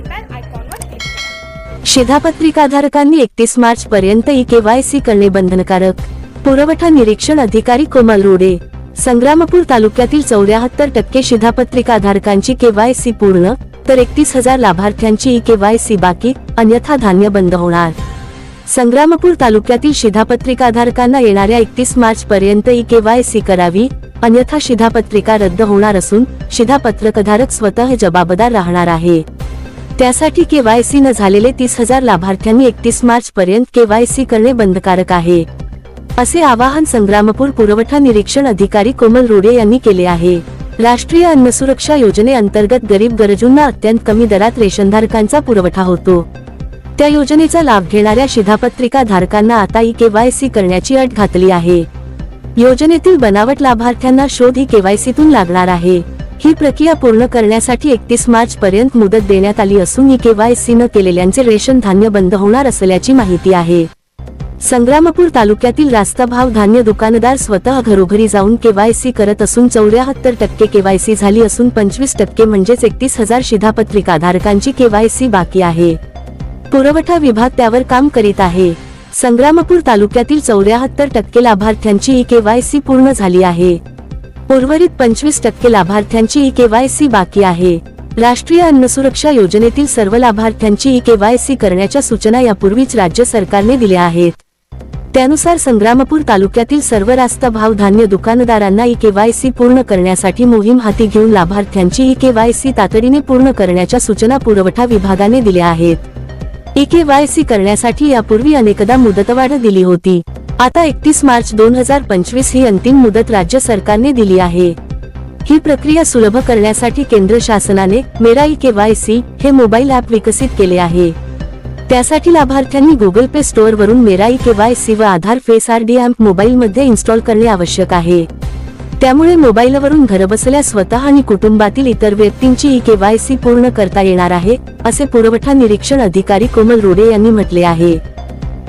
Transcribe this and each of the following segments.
Bell आयकॉनवर click करा शिधापत्रिकाधारकांनी एकतीस मार्च पर्यंत ई केवायसी करणे बंधनकारक. पुरवठा निरीक्षण अधिकारी कोमल रोडे. संग्रामपूर तालुक्यातील चौऱ्याहत्तर टक्के शिधापत्रिकाधारकांची केवायसी पूर्ण तर एकतीस हजार लाभार्थ्यांची ई केवायसी बाकी अन्यथा धान्य बंद होणार. संग्रामपूर तालुक्यातील शिधापत्रिकाधारकांना येणाऱ्या एकतीस मार्च पर्यंत ई केवायसी करावी अन्यथा शिधापत्रिका रद्द होणार असून शिधापत्रकधारक स्वतः जबाबदार राहणार आहे. त्यासाठी केवायसी न झालेले तीस हजार लाभार्थ्यांनी एकतीस मार्च पर्यंत केवायसी करणे बंधकारक आहे. असे आवाहन संग्रामपूर पुरवठा निरीक्षण अधिकारी कोमल रोडे यांनी केले आहे. राष्ट्रीय अन्न सुरक्षा योजनेअंतर्गत गरीब गरजूंना अत्यंत कमी दरात रेशनधारकांचा पुरवठा होतो. त्या योजनेचा लाभ घेणाऱ्या शिधापत्रिका धारकांना आता ई केवायसी करण्याची अट घातली आहे. योजनेतील बनावट लाभार्थ्यांना शोध ही केवायसीतून लागणार आहे. ही प्रक्रिया पूर्ण करण्यासाठी एकतीस मार्च पर्यंत मुदत देण्यात आली असून ही केवायसी न केलेल्यांचे रेशन धान्य बंद होणार असल्याची माहिती आहे. संग्रामपूर तालुक्यातील रास्ताभाव धान्य दुकानदार स्वतः घरोघरी जाऊन केवायसी करत असून चौऱ्याहत्तर टक्के केवायसी झाली असून पंचवीस टक्के म्हणजेच एकतीस हजार शिधापत्रिका धारकांची केवायसी बाकी आहे. पुरवठा विभाग त्यावर काम करीत आहे. संग्रामपूर तालुक्यातील चौऱ्याहत्तर टक्के लाभार्थ्यांची ई केवायसी पूर्ण झाली आहे. उर्वरित पंचवीस टक्के लाभार्थ्यांची ई केवायसी बाकी आहे. राष्ट्रीय अन्न सुरक्षा योजनेतील सर्व लाभार्थ्यांची ई केवायसी करण्याच्या सूचना यापूर्वीच राज्य सरकारने दिल्या आहेत. त्यानुसार संग्रामपूर तालुक्यातील सर्व रास्ता भाव धान्य दुकानदारांना ई केवायसी पूर्ण करण्यासाठी मोहीम हाती घेऊन लाभार्थ्यांची ई केवायसी तातडीने पूर्ण करण्याच्या सूचना पुरवठा विभागाने दिल्या आहेत. ई करण्यासाठी यापूर्वी अनेकदा मुदतवाढ दिली होती. आता एकतीस मार्च दोन हजार पंचवीस ही अंतिम मुदत राज्य सरकारने दिली आहे. ही प्रक्रिया सुलभ करण्यासाठी केंद्र शासनाने मेरा ई केवायसी हे मोबाईल ॲप विकसित केले आहे. त्यासाठी लाभार्थ्यांनी गुगल पे स्टोअर वरून मेरा ई केवायसी व Aadhaar face R D app mobile मध्ये इन्स्टॉल करणे आवश्यक आहे. त्यामुळे मोबाईलवरून घरबसल्या स्वतः आणि कुटुंबातील इतर व्यक्तींची ई केवायसी पूर्ण करता येणार आहे असे पुरवठा निरीक्षण अधिकारी कोमल रोडे यांनी म्हटले आहे.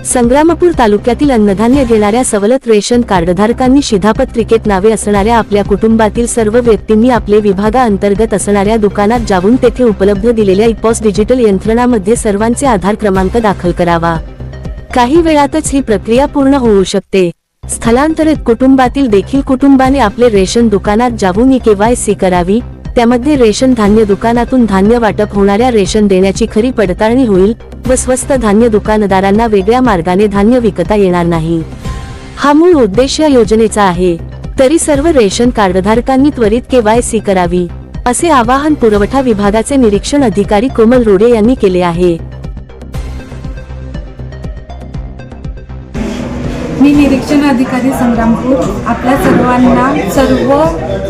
संग्रामपूर तालुक्यातील अन्नधान्य घेणाऱ्या सवलत रेशन कार्डधारकांनी शिधापत्रिकेत नावे असणाऱ्या आपल्या कुटुंबातील सर्व व्यक्तींनी आपले विभागाअंतर्गत असणाऱ्या दुकानात जाऊन तेथे उपलब्ध दिलेल्या इपॉस डिजिटल यंत्रणामध्ये सर्वांचे आधार क्रमांक दाखल करावा. काही वेळातच ही प्रक्रिया पूर्ण होऊ शकते. स्थलांतरित कुटुंबातील देखील कुटुंबाने आपले रेशन दुकानात जाऊन केवायसी करावी त्यामध्ये रेशन धान्य दुकानातून धान्य वाटप होणाऱ्या रेशन देण्याची खरी पडताळणी होईल व स्वस्त धान्य दुकानदारांना वेगळ्या मार्गाने धान्य विकता येणार नाही. हा मूळ उद्देश या योजनेचा आहे. तरी सर्व रेशन कार्डधारकांनी त्वरित केवायसी करावी असे आवाहन पुरवठा विभागाचे निरीक्षण अधिकारी कोमल रोडे यांनी केले आहे. मी निरीक्षण अधिकारी संग्रामपूर. आपल्या सर्वांना सर्व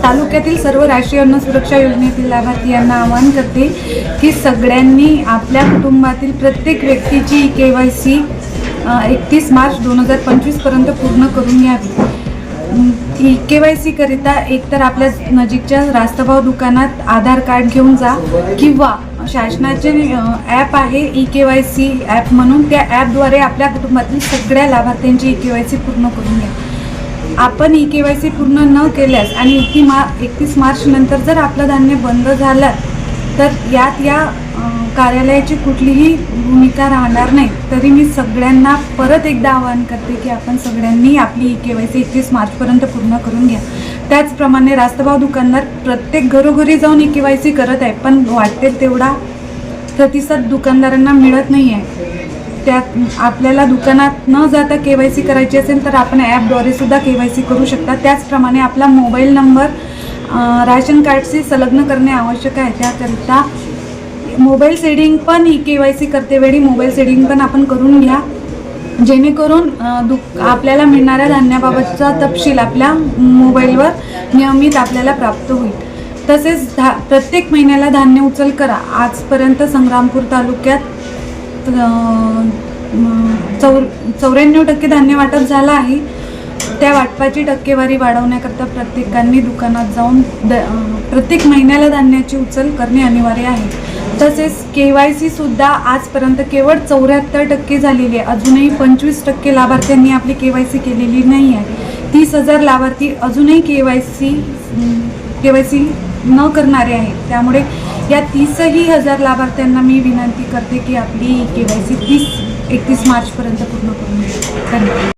तालुक्यातील सर्व राष्ट्रीय अन्न सुरक्षा योजनेतील लाभार्थी यांना आवाहन करते की सगळ्यांनी आपल्या कुटुंबातील प्रत्येक व्यक्तीची के वाय सी एकतीस मार्च दोन हजार पंचवीसपर्यंत पूर्ण करून घ्यावी. के वाय सीकरिता एकतर आपल्या नजीकच्या रास्तभाव दुकानात आधार कार्ड घेऊन जा किंवा शासनाचे ॲप आहे e K Y C app म्हणून. त्या ॲपद्वारे आपल्या कुटुंबातील सगळ्या लाभार्थ्यांची ई के वाय सी पूर्ण करून घ्या. आपण ई के वाय सी पूर्ण न केल्यास आणि एकती मा एकतीस मार्चनंतर जर आपलं धान्य बंद झालं तर यात या कार्यालयाची कुठलीही भूमिका राहणार नाही. तरी मी सगळ्यांना परत एकदा आवाहन करते की आपण सगळ्यांनी आपली ई के वाय सी एकतीस मार्चपर्यंत पूर्ण करून घ्या. त्याचप्रमाणे रास्तभाव दुकानदार प्रत्येक घरोघरी जाऊन ई के वाय सी करत आहे पण वाटेल तेवढा प्रतिसाद दुकानदारांना मिळत नाही आहे त्यात आपल्याला दुकानात न जाता के वाय सी करायची असेल तर आपण ॲपद्वारे सुद्धा के वाय सी करू शकता. त्याचप्रमाणे आपला मोबाईल नंबर राशन कार्डशी संलग्न करणे आवश्यक आहे. त्याकरिता मोबाईल सेडिंग पण ही के वाय सी करतेवेळी मोबाईल सेडिंग पण आपण करून घ्या. जेणेकरून दु आपल्याला मिळणाऱ्या धान्याबाबतचा तपशील आपल्या मोबाईलवर नियमित आपल्याला प्राप्त होईल. तसेच धा प्रत्येक महिन्याला धान्य उचल करा. आजपर्यंत संग्रामपूर तालुक्यात चौर चौ चौऱ्याण्णव टक्के धान्य वाटप झालं आहे. त्या वाटपाची टक्केवारी वाढवण्याकरता प्रत्येकांनी दुकानात जाऊन द प्रत्येक महिन्याला धान्याची उचल करणे अनिवार्य आहे. तसेच के वाय सीसुद्धा आजपर्यंत केवळ चौऱ्याहत्तर टक्के झालेली आहे. अजूनही पंचवीस टक्के लाभार्थ्यांनी आपली के वाय सी केलेली नाही आहे. तीस हजार लाभार्थी अजूनही K Y C K Y C न करणारे आहेत. त्यामुळे या तीसही हजार लाभार्थ्यांना मी विनंती करते की आपली के वाय सी तीस एकतीस मार्चपर्यंत पूर्ण करून धन्यवाद.